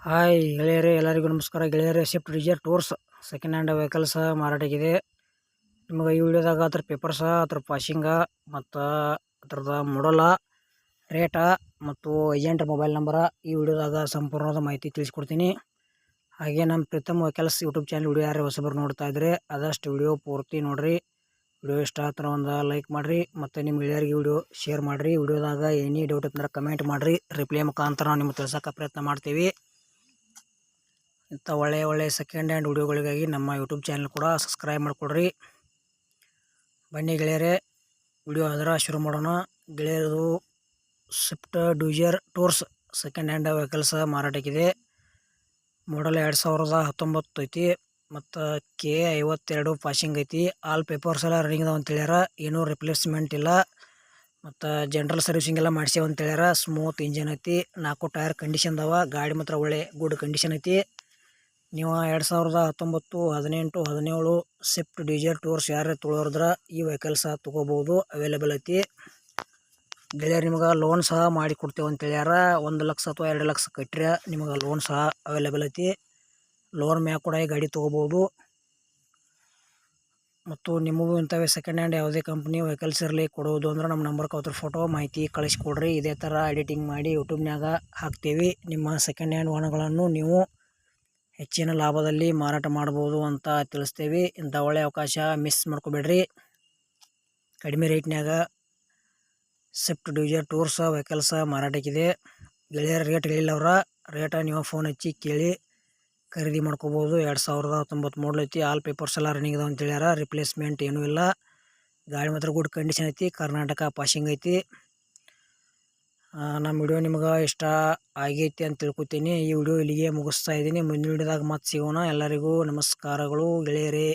Hi ಗೆಳೆಯರೇ, ಎಲ್ಲರಿಗೂ ನಮಸ್ಕಾರ. ಗೆಳೆಯರೇ Swift Dzire tours second hand vehicles ಮಾರಾಟಕ್ಕಿದೆ. ನಿಮಗೆ ಈ ವಿಡಿಯೋದಾಗ ಅದ್ರ ಪೇಪರ್ಸ ಅದ್ರ ಪಾಶಿಂಗ ಮತ್ತು ಅದ್ರದ ಮೊಡಲ ರೇಟ ಮತ್ತು ಏಜೆಂಟ್ ಮೊಬೈಲ್ ನಂಬರ ಈ ವಿಡಿಯೋದಾಗ ಸಂಪೂರ್ಣವಾದ ಮಾಹಿತಿ ತಿಳಿಸ್ಕೊಡ್ತೀನಿ. ಹಾಗೆ ನಮ್ಮ Preetam vehicles YouTube channel video ಯಾರು ಹೊಸಬರು ನೋಡ್ತಾ ಇದ್ರೆ ಆದಷ್ಟು ವಿಡಿಯೋ ಪೂರ್ತಿ ನೋಡಿರಿ. ವಿಡಿಯೋ ಇಷ್ಟ ಆತರ ಒಂದು ಲೈಕ್ ಮಾಡಿರಿ ಮತ್ತು ನಿಮ್ಮ ಗೆಳೆಯರಿಗೆ ವಿಡಿಯೋ ಶೇರ್ ಮಾಡಿರಿ. ವಿಡಿಯೋದಾಗ ಎನಿ ಡೌಟ್ ಇತ್ತಂದ್ರೆ ಕಮೆಂಟ್ ಮಾಡಿರಿ. ರಿಪ್ಲೈ ಮುಖಾಂತರ ನಾವು ನಿಮ್ಗೆ ತಿಳ್ಸೋಕೆ ಪ್ರಯತ್ನ ಮಾಡ್ತೀವಿ. ಇಂಥ ಒಳ್ಳೆಯ ಒಳ್ಳೆಯ ಸೆಕೆಂಡ್ ಹ್ಯಾಂಡ್ ವಿಡಿಯೋಗಳಿಗಾಗಿ ನಮ್ಮ ಯೂಟ್ಯೂಬ್ ಚಾನಲ್ ಕೂಡ ಸಬ್ಸ್ಕ್ರೈಬ್ ಮಾಡಿಕೊಡ್ರಿ. ಬನ್ನಿ ಗೆಳೆಯರೇ ವಿಡಿಯೋ ಅದರ ಶುರು ಮಾಡೋಣ. ಗೆಳೆಯರದು Swift Dzire tours second hand vehicles ಮಾರಾಟಕ್ಕಿದೆ model ಎರಡು ಸಾವಿರದ ಹತ್ತೊಂಬತ್ತು ಐತಿ, ಮತ್ತು ಕೆ ಐವತ್ತೆರಡು ಪಾಸಿಂಗ್ ಐತಿ. ಆಲ್ ಪೇಪರ್ಸ್ ಎಲ್ಲ ರನ್ನಿಂಗ್ ಅದಾವ ಹೇಳ್ಯಾರ ಏನೂ ರಿಪ್ಲೇಸ್ಮೆಂಟ್ ಇಲ್ಲ. ಮತ್ತು ಜನ್ರಲ್ ಸರ್ವಿಸಿಂಗ್ ಎಲ್ಲ ಅಂತ ಹೇಳ್ಯಾರ ಸ್ಮೂತ್ ಇಂಜನ್ ಐತಿ, ನಾಲ್ಕು ಟೈರ್ ಕಂಡೀಷನ್ ಅದಾವ, ಗಾಡಿ ಮಾತ್ರ ಒಳ್ಳೆ ಗುಡ್ ಕಂಡೀಷನ್ ಐತಿ. ನೀವು ಎರಡು ಸಾವಿರದ ಹತ್ತೊಂಬತ್ತು, ಹದಿನೆಂಟು, ಹದಿನೇಳು ಸ್ವಿಫ್ಟ್ ಡಿಜರ್ ಟೂರ್ಸ್ ಯಾರೇ ತೊಳೋದ್ರೆ ಈ ವೆಹಿಕಲ್ಸ್ ತೊಗೋಬೋದು ಅವೈಲೇಬಲ್ ಐತಿ. ಗೆಳೆಯರು ನಿಮ್ಗೆ ಲೋನ್ ಸಹ ಮಾಡಿ ಕೊಡ್ತೇವೆ ಅಂತ ಹೇಳ್ಯಾರ. ಒಂದು ಲಕ್ಷ ಅಥವಾ ಎರಡು ಲಕ್ಷ ಕಟ್ಟ್ರೆ ನಿಮಗೆ ಲೋನ್ ಸಹ ಅವೈಲೇಬಲ್ ಐತಿ. ಲೋನ್ ಮ್ಯಾಗ ಕೂಡ ಈ ಗಾಡಿ ತೊಗೋಬೋದು ಮತ್ತು ನಿಮಗೂ ಇಂಥವೇ ಸೆಕೆಂಡ್ ಹ್ಯಾಂಡ್ ಯಾವುದೇ ಕಂಪ್ನಿ ವೆಹಿಕಲ್ಸ್ ಇರಲಿ ಕೊಡೋದು ಅಂದ್ರೆ ನಮ್ಮ ನಂಬರ್ ಅವ್ರ ಫೋಟೋ ಮಾಹಿತಿ ಕಳಿಸ್ಕೊಡ್ರಿ. ಇದೇ ಥರ ಎಡಿಟಿಂಗ್ ಮಾಡಿ ಯೂಟ್ಯೂಬ್ನಾಗ ಹಾಕ್ತೀವಿ. ನಿಮ್ಮ ಸೆಕೆಂಡ್ ಹ್ಯಾಂಡ್ ವಾಹನಗಳನ್ನು ನೀವು ಹೆಚ್ಚಿನ ಲಾಭದಲ್ಲಿ ಮಾರಾಟ ಮಾಡ್ಬೋದು ಅಂತ ತಿಳಿಸ್ತೇವೆ. ಇಂಥ ಒಳ್ಳೆಯ ಅವಕಾಶ ಮಿಸ್ ಮಾಡ್ಕೋಬೇಡ್ರಿ. ಕಡಿಮೆ ರೇಟ್ನ್ಯಾಗ ಸ್ವಿಫ್ಟ್ ಡ್ಯೂಜರ್ ಟೂರ್ಸ ವೆಹಿಕಲ್ಸ ಮಾರಾಟಕ್ಕಿದೆ. ಗೆಳೆಯರ ರೇಟ್ ಹೇಳಿಲ್ಲವ್ರ ರೇಟ ನೀವು ಫೋನ್ ಹಚ್ಚಿ ಕೇಳಿ ಖರೀದಿ ಮಾಡ್ಕೋಬೋದು. ಎರಡು ಸಾವಿರದ ಹತ್ತೊಂಬತ್ತು ಮಾಡಲ್ ಐತಿ. ಆಲ್ ಪೇಪರ್ಸ್ ಎಲ್ಲ ರನ್ನಿಂಗ್ ಅದಾವ ಅಂತ ಹೇಳ್ಯಾರ. ರಿಪ್ಲೇಸ್ಮೆಂಟ್ ಏನೂ ಇಲ್ಲ. ಗಾಡಿ ಮಾತ್ರ ಗುಡ್ ಕಂಡೀಷನ್ ಐತಿ. ಕರ್ನಾಟಕ ಪಾಸಿಂಗ್ ಐತಿ. ನಮ್ಮ ವಿಡಿಯೋ ನಿಮ್ಗೆ ಇಷ್ಟ ಆಗೈತಿ ಅಂತ ತಿಳ್ಕೊತೀನಿ. ಈ ವಿಡಿಯೋ ಇಲ್ಲಿಗೆ ಮುಗಿಸ್ತಾ ಇದ್ದೀನಿ. ಮುಂದಿನ ವಿಡಿಯೋದಾಗ ಮತ್ತೆ ಸಿಗೋಣ. ಎಲ್ಲರಿಗೂ ನಮಸ್ಕಾರಗಳು ಗೆಳೆಯರೇ.